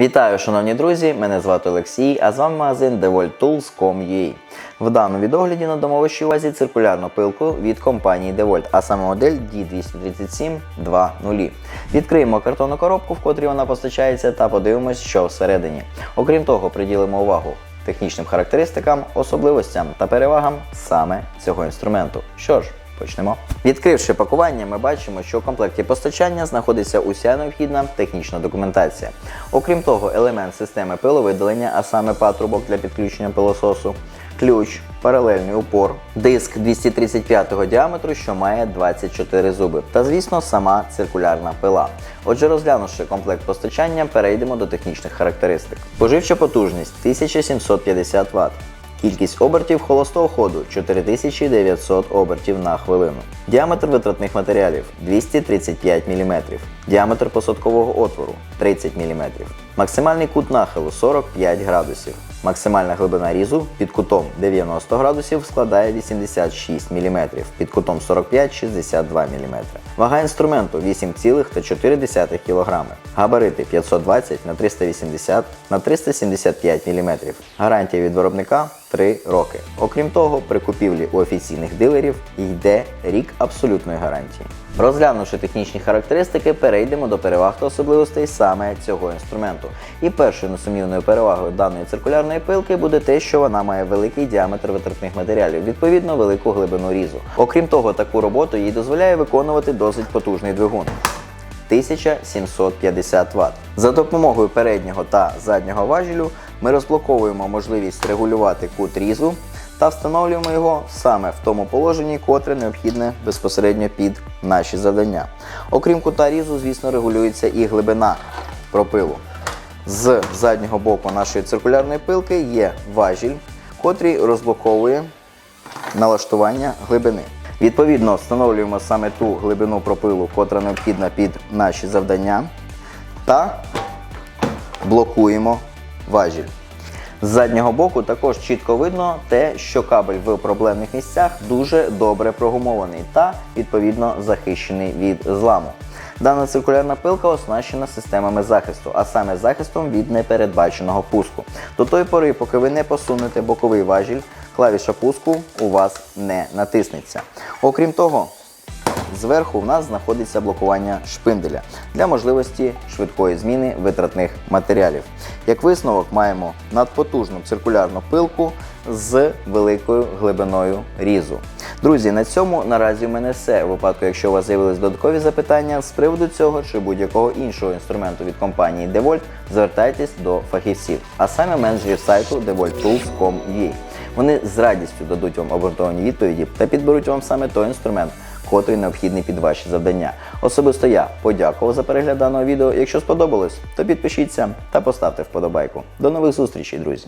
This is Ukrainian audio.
Вітаю, шановні друзі! Мене звати Олексій, а з вами магазин DeWalt.Tools.com.ua. В даному відогляді надамо вашій увазі циркулярну пилку від компанії DeWalt, а саме модель D237-2.0. Відкриємо картонну коробку, в котрій вона постачається, та подивимось, що всередині. Окрім того, приділимо увагу технічним характеристикам, особливостям та перевагам саме цього інструменту. Що ж, Почнемо. Відкривши пакування, ми бачимо, що у комплекті постачання знаходиться уся необхідна технічна документація. Окрім того, елемент системи пиловидалення, а саме патрубок для підключення пилососу, ключ, паралельний упор, диск 235 діаметру, що має 24 зуби, та, звісно, сама циркулярна пила. Отже, розглянувши комплект постачання, перейдемо до технічних характеристик. Поживча потужність 1750 Вт. Кількість обертів холостого ходу 4900 обертів на хвилину. Діаметр витратних матеріалів 235 мм. Діаметр посадкового отвору 30 мм. Максимальний кут нахилу 45 градусів. Максимальна глибина різу під кутом 90 градусів складає 86 мм, під кутом 45 62 мм. Вага інструменту 8,4 кг. Габарити 520 на 380 на 375 мм. Гарантія від виробника 3 роки. Окрім того, при купівлі у офіційних дилерів йде рік абсолютної гарантії. Розглянувши технічні характеристики, перейдемо до переваг та особливостей саме цього інструменту. І першою несумнівною перевагою даної циркулярної пилки буде те, що вона має великий діаметр витратних матеріалів, відповідно велику глибину різу. Окрім того, таку роботу їй дозволяє виконувати досить потужний двигун. 1750 Вт. За допомогою переднього та заднього важелю ми розблоковуємо можливість регулювати кут різу та встановлюємо його саме в тому положенні, котре необхідне безпосередньо під наші завдання. Окрім кута різу, звісно, регулюється і глибина пропилу. З заднього боку нашої циркулярної пилки є важіль, котрий розблоковує налаштування глибини. Відповідно, встановлюємо саме ту глибину пропилу, котра необхідна під наші завдання, та блокуємо важіль. З заднього боку також чітко видно те, що кабель в проблемних місцях дуже добре прогумований та відповідно захищений від зламу. Дана циркулярна пилка оснащена системами захисту, а саме захистом від непередбаченого пуску. До тої пори, поки ви не посунете боковий важіль, клавіша пуску у вас не натиснеться. Окрім того, Зверху в нас знаходиться блокування шпинделя для можливості швидкої зміни витратних матеріалів. Як висновок, маємо надпотужну циркулярну пилку з великою глибиною різу. Друзі, на цьому наразі в мене все. У випадку, якщо у вас з'явились додаткові запитання з приводу цього чи будь-якого іншого інструменту від компанії DeWalt, звертайтесь до фахівців, а саме менеджерів сайту devolttools.com.ua. Вони з радістю дадуть вам обґрунтовані відповіді та підберуть вам саме той інструмент, котрий необхідний під ваші завдання. Особисто я подякував за перегляд даного відео. Якщо сподобалось, то підпишіться та поставте вподобайку. До нових зустрічей, друзі!